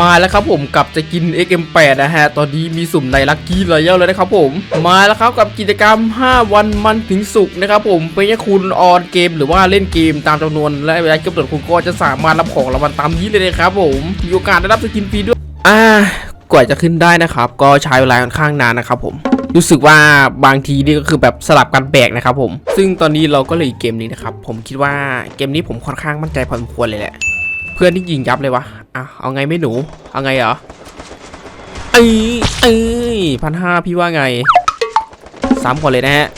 มาแล้วครับผมกับจะกิน XM8 นะฮะ ตอนนี้มีสุ่มในลักกี้รอยัลเลยนะครับผม มาแล้วครับกับกิจกรรม 5 วันมันถึงสุกนะครับผมเป็นแค่คุณออนเกม หรือว่าเล่นเกมตามจำนวนและเวลากำหนดคุณก็จะสามารถรับของรางวัลตามนี้เลยนะครับผม มีโอกาสได้รับสกินฟรีด้วย อ่ากว่าจะขึ้นได้นะครับ ก็ใช้เวลาค่อนข้างนานนะครับผมรู้สึกว่าบางทีนี่ก็คือแบบสลับกันแบกนะครับผม ซึ่งตอนนี้เราก็เลยเกมนี้นะครับ ผมคิดว่าเกมนี้ผมค่อนข้างมั่นใจพอสมควรเลยแหละ เพื่อนที่ยิงยับเลยวะอะเอาไงไม่หนู เอาไงเหรอเอ้ยเอ้ยพันห้าพี่ว่าไงสามคนเลยนะฮะ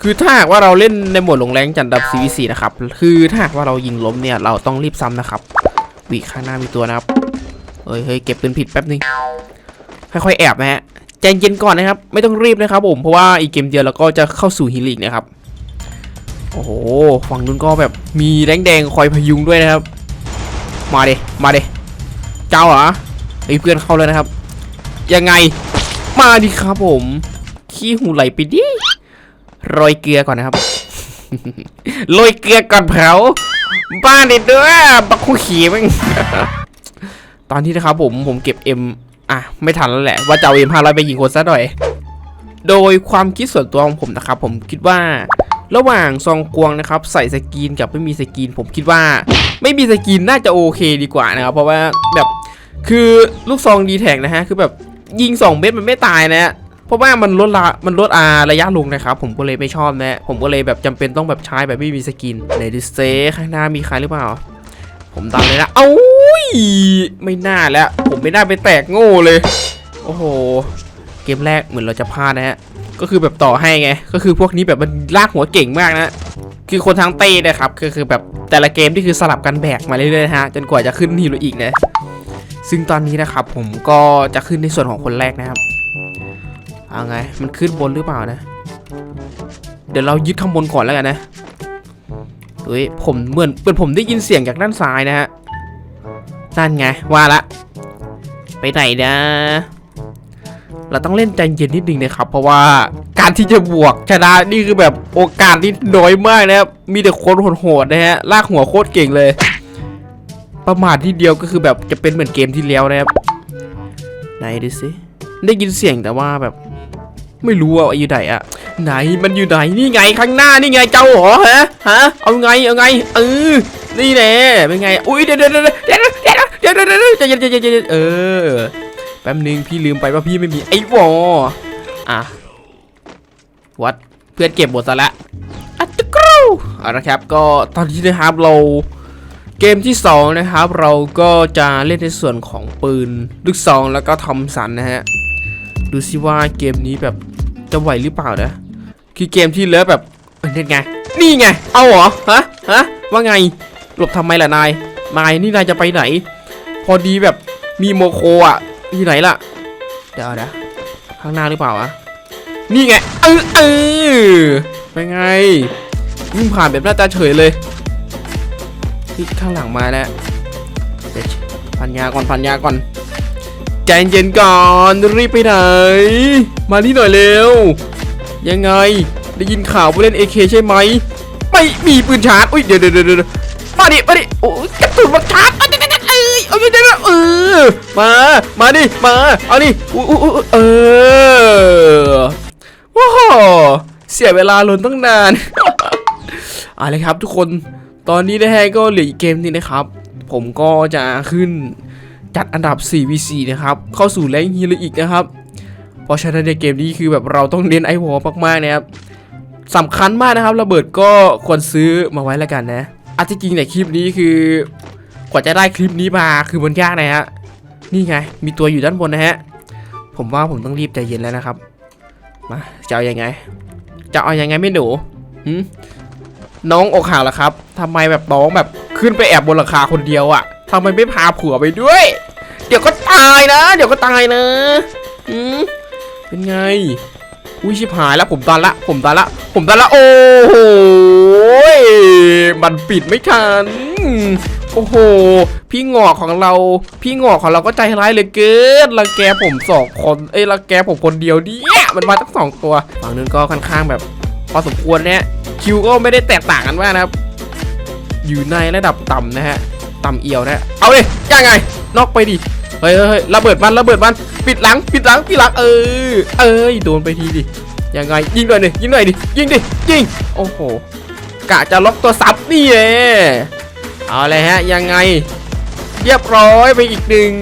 คือถ้าหากว่าเราเล่นในโหมดลงแรงจันดับ CVC นะครับ คือถ้าหากว่าเรายิงล้มเนี่ยเราต้องรีบซ้ำนะครับ วิข้างหน้ามีตัวนะครับ เฮ้ยเฮ้ยเก็บปืนผิดแป๊บนึง ค่อยๆแอบนะฮะ ใจเย็นก่อนนะครับ ไม่ต้องรีบนะครับผม เพราะว่าอีกเกมเดียวเราก็จะเข้าสู่ฮีลิกนะครับ โอ้โหฝั่งนู้นก็แบบมีแดงแดงๆคอยพยุงด้วยนะครับ มาเดมาเดเจ้าเหรอไอ้เพื่อนเข้าเลยนะครับ ยังไงมาดิครับผม ขี้หูไหลไปดิโรยเกลือก่อนนะครับโรยเกลือก่อนเผาบ้านเด็ดด้วยบักคู่ขี่มึงตอนที่นะครับผมผมเก็บ M อะไม่ทันแล้วแหละว่าจะเอา M 500ไปยิงคนซะหน่อย โดยความคิดส่วนตัวของผมนะครับ ผมคิดว่า ระหว่างซองกวงนะครับใส่สกรีนกับไม่มีสกรีนผมคิดว่า ไม่มีสกรีนน่าจะโอเคดีกว่านะครับ เพราะว่าแบบคือลูกซองดีแท็กนะฮะคือแบบยิง 2 เม็ดมันไม่ตายนะฮะเพราะว่ามันลดละมันลดอาระยะลงนะครับ ผมก็เลยไม่ชอบนะ ผมก็เลยแบบจำเป็นต้องแบบใช้แบบไม่มีสกินในดิสเซข้างหน้ามีใครหรือเปล่า ผมตามเลยนะเอ้ยไม่น่าแล้ว ผมไม่น่าไปแตกโง่เลย โอ้โห เกมแรกเหมือนเราจะพลาดนะฮะ ก็คือแบบต่อให้ไง ก็คือพวกนี้แบบมันลากหัวเก่งมากนะ คือคนทางเต้นะครับคือคือแบบแต่ละเกมที่คือสลับกันแบกมาเรื่อยๆฮะจนกว่าจะขึ้นฮีโรอีกนะ ซึ่งตอนนี้นะครับผมก็จะขึ้นในส่วนของคนแรกนะครับเอาไง มันขึ้นบนหรือเปล่านะ เดี๋ยวเรายึดข้างบนก่อนแล้วกันนะเฮ้ยผมเหมือนเหมือนผมได้ยินเสียงจากด้านซ้ายนะฮะนั่นไงว่าละ ไปไหนนะ เราต้องเล่นใจเย็นนิดนึงนะครับ เพราะว่าการที่จะบวกชนะนี่คือแบบโอกาสที่น้อยมากนะครับมีแต่คนโหดๆนะฮะลากหัวโคตรเก่งเลย ประมาทที่เดียวก็คือแบบจะเป็นเหมือนเกมที่แล้วนะครับไหนดูสิได้ยินเสียงแต่ว่าแบบ ไม่รู้ว่าอยู่ไหนอะไหนมันอยู่ไหนนี่ไงข้างหน้านี่ไงเจ้าเหรอฮะฮะเอาไงเอาไงเออนี่แน่เป็นไงอุ้ยเดี๋ยวเดี๋ยวเดี๋ยวเดี๋ยวเดี๋ยวเดี๋ยวเดี๋ยวเดี๋ยวใจเย็นใจเย็นใจเย็นเออ แป๊บนึงพี่ลืมไปว่าพี่ไม่มีไอ้วออะวัดเพื่อนเก็บหมดซะละอัตกรูเอาละครับก็ตอนนี้นะครับเราเกมที่สองนะครับ เราก็จะเล่นในส่วนของปืนลูกซองแล้วก็ทอมสันนะฮะดูสิว่าเกมนี้แบบจะไหวหรือเปล่านะคือเกมที่เลิฟแบบเอ้ยนี่ไง นี่ไง เอาเหรอฮะฮะว่าไงหลบทำไมล่ะนายนายนี่นายจะไปไหน พอดีแบบมีโมโคอะ ที่ไหนล่ะ เดี๋ยวนะข้างหน้าหรือเปล่าวะ นี่ไง เออเออเป็นไง วิ่งผ่านแบบหน้าตาเฉยเลยที่ข้างหลังมาแล้วเดี๋ยวพันยาก่อนพันยาก่อน ใจเย็นก่อน รีบไปไหน มานี่หน่อยเร็ว ยังไง ได้ยินข่าวผู้เล่น AK ใช่ไหม ไม่มีปืนชาร์จ อุ้ยเดี๋ยวเดี๋ยวเดี๋ยวเดี๋ยวมาดิมาดิโอ้ยกระสุนมาชาร์จเอาเดี๋ยวเดี๋ยวเอ้ยเอาเดี๋ยวเดี๋ยวเออมา มาดิ มา เอาดิอุ้อุ้อุ้เออว้าวเสียเวลาลนตั้งนานเอาเลยครับทุกคน ตอนนี้นะฮะก็เหลืออีกเกมนึงนะครับ ผมก็จะขึ้นจัดอันดับ 4v4 นะครับ เข้าสู่แรงฮีโรอีกนะครับ เพราะฉะนั้นในเกมนี้คือแบบเราต้องเน้นไอวอลมากๆนะครับสำคัญมากนะครับระเบิดก็ควรซื้อมาไว้แล้วกันนะอันที่จริงในคลิปนี้คือกว่าจะได้คลิปนี้มาคือมันยากนะฮะ นี่ไง มีตัวอยู่ด้านบนนะฮะ ผมว่าผมต้องรีบใจเย็นแล้วนะครับ มาจะเอาอยัางไง จะเอาอยัางไงไม่หนูหืมน้องอกหักเหรอครับทำไมแบบน้องแบบขึ้นไปแอบบนหลังคาคนเดียวอะทำไมไม่พาผัวไปด้วย เดี๋ยวก็ตายนะ เดี๋ยวก็ตายนะอืมเป็นไง อุ้ยชิบหายแล้วผมตันละ ผมตันละ ผมตันละ โอ้โห มันปิดไม่ทัน โอ้โห พี่งอกของเรา พี่งอกของเราก็ใจร้ายเลยเกินรังแกผมสองคน เอ้ยรังแกผมคนเดียวเนี่ยมันมาตั้งสองตัว ฝั่งนึงก็ค่อนข้างแบบพอสมควรเนี่ยคิวก็ไม่ได้แตกต่างกันมากนะครับ อยู่ในระดับต่ำนะฮะ ต่ำเอียวนะ เอาเลยยังไง นอกไปดิเฮ้ยเฮ้ยเฮ้ยระเบิดมันระเบิดมัน ปิดหลัง ปิดหลัง ปิดหลัง เออ เอ้ย โดนไปทีดิ ยังไง ยิงหน่อยดิ ยิงหน่อยดิ ยิงดิ ยิง โอ้โห กะจะล็อกตัวซับนี่เอง เอาเลยฮะยังไง เรียบร้อยไปอีกหนึ่ง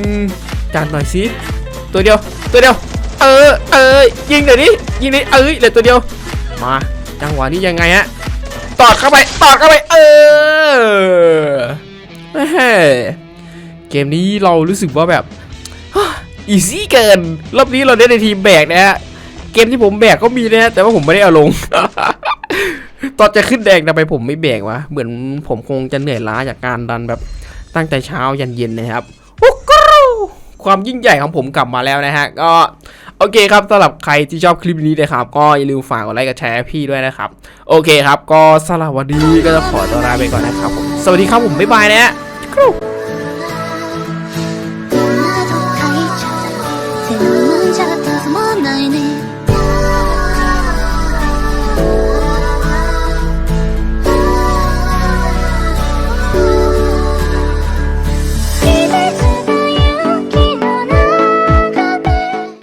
จานหน่อยสิตัวเดียวตัวเดียว เออเออยิงเดี๋ยวนี้ยิงนี่เอ้ยเหลือตัวเดียว มาจังหวะนี้ยังไงฮะตอดเข้าไปตอดเข้าไป เออเกมนี้เรารู้สึกว่าแบบอีซี่เกินรอบนี้เราได้ในทีมแบกนะฮะเกมที่ผมแบกก็มีนะฮะแต่ว่าผมไม่ได้เอาลง ตอนจะขึ้นแดงทำไมผมไม่แบกวะ เหมือนผมคงจะเหนื่อยล้าจากการดันแบบตั้งแต่เช้ายันเย็นนะครับอุ๊กรูความยิ่งใหญ่ของผมกลับมาแล้วนะฮะ ก็โอเคครับสำหรับใครที่ชอบคลิปนี้นะครับ ก็อย่าลืมฝากกดไลค์กดแชร์พี่ด้วยนะครับ โอเคครับ ก็สำหรับวันนี้ก็จะขอตัวลาไปก่อนนะครับผมสวัสดีครับผมบ๊ายบายนะฮะ